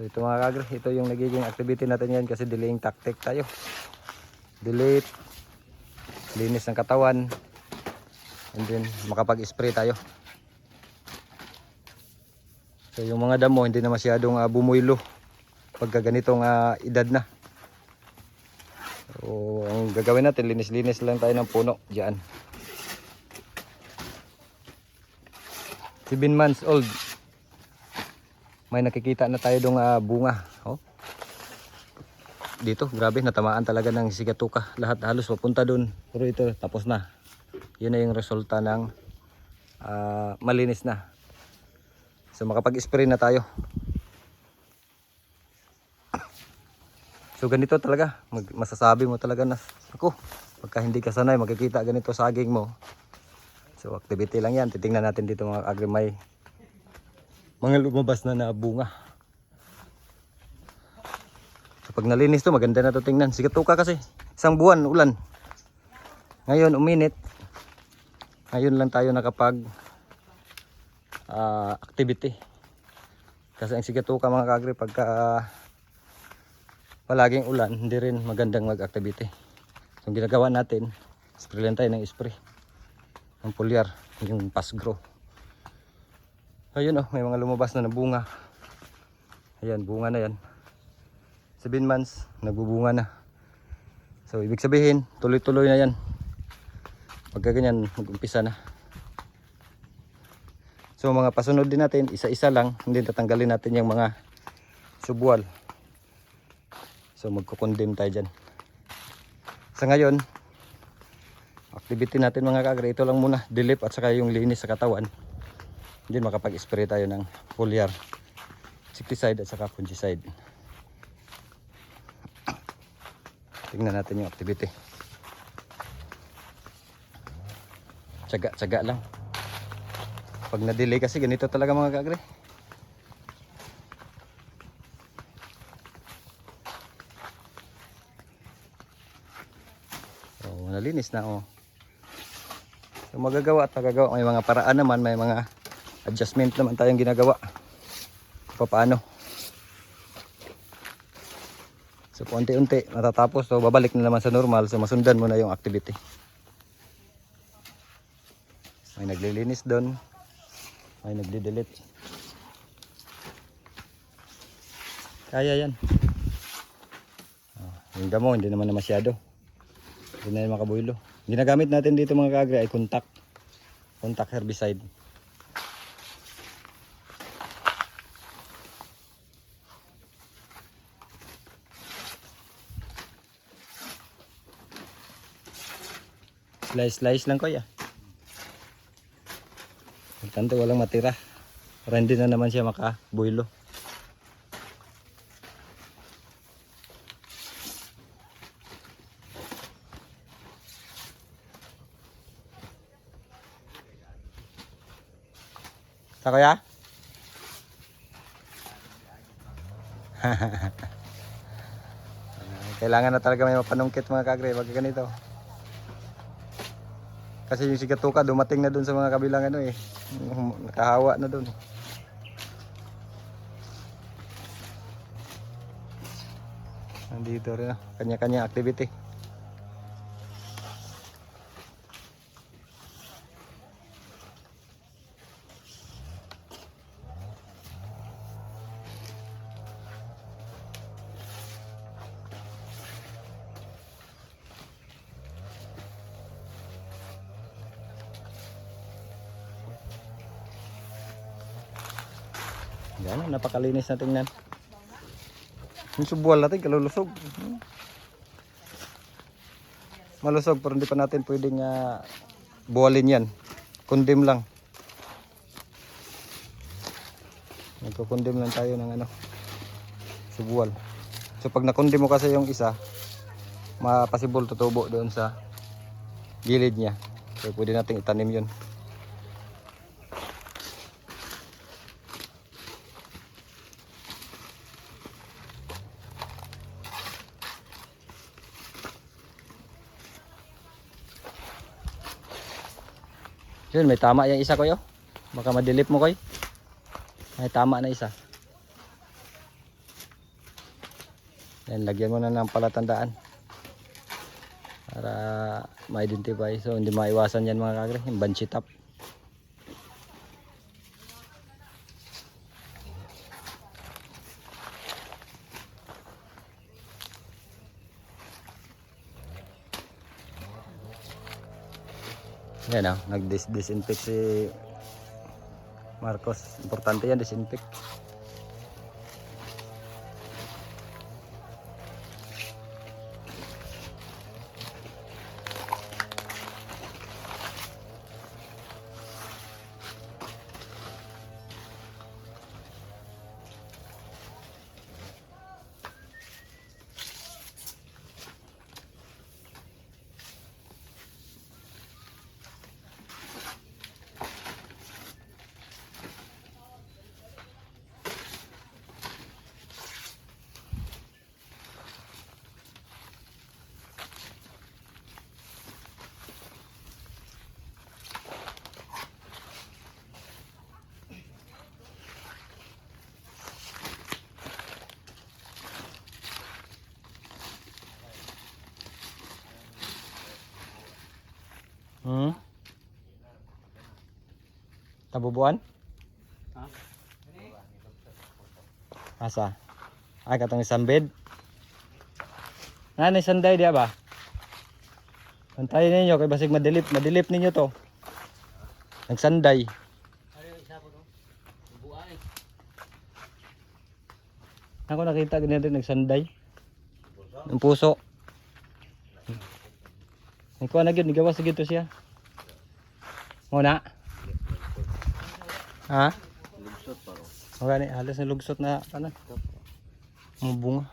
So ito mga kagre, ito yung nagiging activity natin yan kasi delaying tactic tayo. Delete, linis ng katawan, and then makapag-spray tayo. So yung mga damo hindi na masyadong uh, bumuilo pagka ganitong ah, edad na. So ang gagawin natin, linis-linis lang tayo ng puno diyan. 7 months old. May nakikita na tayo dong ah, bunga. Oh. Dito, grabe, natamaan talaga ng sigatuka. Lahat halos papunta dun. Pero ito, tapos na. Yun na yung resulta ng ah, malinis na. So makapag-spray na tayo. So ganito talaga, mag, masasabi mo talaga na, ako, pagka hindi ka sanay, makikita ganito saging mo. So activity lang yan, titingnan natin dito mga agri may mga lumabas na na bunga. So pag nalinis to, maganda na to tingnan. Sigatuka kasi, isang buwan, ulan. Ngayon, uminit. Ngayon lang tayo nakapag ah, activity. Kasi ang sigatuka mga kagri pagka palaging ulan, hindi rin magandang mag-activity. So, ang ginagawa natin, spray lang tayo ng spray. Ng pulyar, yung pass grow. Ayun oh, may mga lumabas na na bunga. Ayan, bunga na yan. 7 months, nagbubunga na. So, ibig sabihin, tuloy-tuloy na yan. Pagka ganyan, mag-umpisa na. So, mga pasunod din natin, isa-isa lang, hindi tatanggalin natin yung mga subwal. So magkukondim tayo dyan. Sa ngayon, activity natin mga kagre, ito lang muna, dilip at saka yung linis sa katawan. Then makapag-spray tayo ng foliar, insecticide at saka fungicide. Tingnan natin yung activity. Tsaga-tsaga lang. Pag na-delay kasi ganito talaga mga kagre. So, nalinis na oh. So, magagawa at magagawa. May mga paraan naman, may mga adjustment naman tayong ginagawa. Paano. So, unti-unti matatapos. So, babalik na naman sa normal. So, masundan mo na yung activity. May naglilinis doon. May nagdi-delete. Kaya yan. Oh, yung damo, hindi naman na masyado. Hindi na yung makabuilo. Ginagamit natin dito mga kagre ay contact. Contact herbicide. Slice slice lang kuya. Tanto walang matira. Para hindi na naman siya makabuilo. Sa kuya? Kailangan na talaga may mapanungkit mga kagre pag ganito. Kasi yung sigatuka dumating na dun sa mga kabilang ano eh. Nakahawa na dun. Nandito rin ah. Kanya-kanya activity. Yan, napakalinis na tingnan. Yung subuan natin, kalulusog. Malusog, pero hindi pa natin pwedeng uh, buwalin yan. Kundim lang. Nagkukundim lang tayo ng ano, subual. So pag nakundim mo kasi yung isa, mapasibol tutubo doon sa gilid niya. So pwede nating itanim yun. Yun, may tama yung isa ko yo. Baka madilip mo koy. May tama na isa. Yan, lagyan mo na ng palatandaan. Para ma-identify. So, hindi maiwasan yan mga kagre. Yung banshee top. Yan ah, nag-disinfect si Marcos. Importante yan, disinfect. Hmm? Tabubuan? Ha? Asa? Ay, katong isang bed? Ano, isang day diya ba? Pantayin ninyo, kay basig madilip, madilip ninyo to. Nagsanday. Ako nakita ganyan din nagsanday. Yung puso. Ikaw na gyud, nigawas na gyud to siya. Muna. Ha? Lugsot paro. O gani, halos na lugsot na ano. Mga bunga.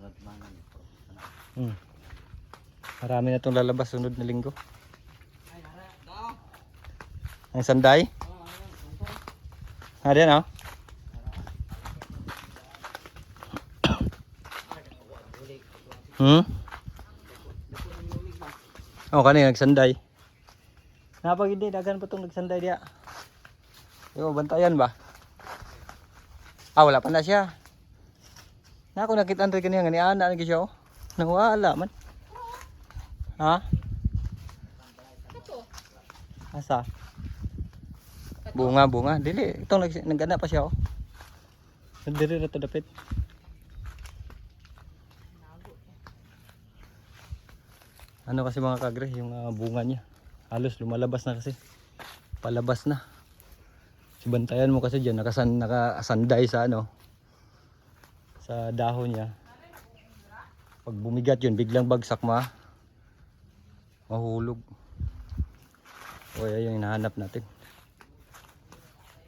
Radmanan po. Hmm. Marami na itong lalabas sunod na linggo. Ang sanday. Oh, ano? Ah, diyan oh. Hmm? Oh, kanina nagsanday. Napag hindi, dagan pa itong nagsanday diya. Yo, bantayan ba? Ah, wala pa na siya. Na ako nakita rin kanina, nga ni Ana, nag siya oh. Nawala man. Ha? Asa? Bunga, bunga. Dili, itong nag nagana pa siya oh. Dili na to dapit. Ano kasi mga kagre, yung ah, bunga niya. Halos lumalabas na kasi. Palabas na. Sibantayan mo kasi diyan nakasan nakasanday sa ano sa dahon niya. Pag bumigat yun, biglang bagsak ma mahulog. O yan yung hinahanap natin.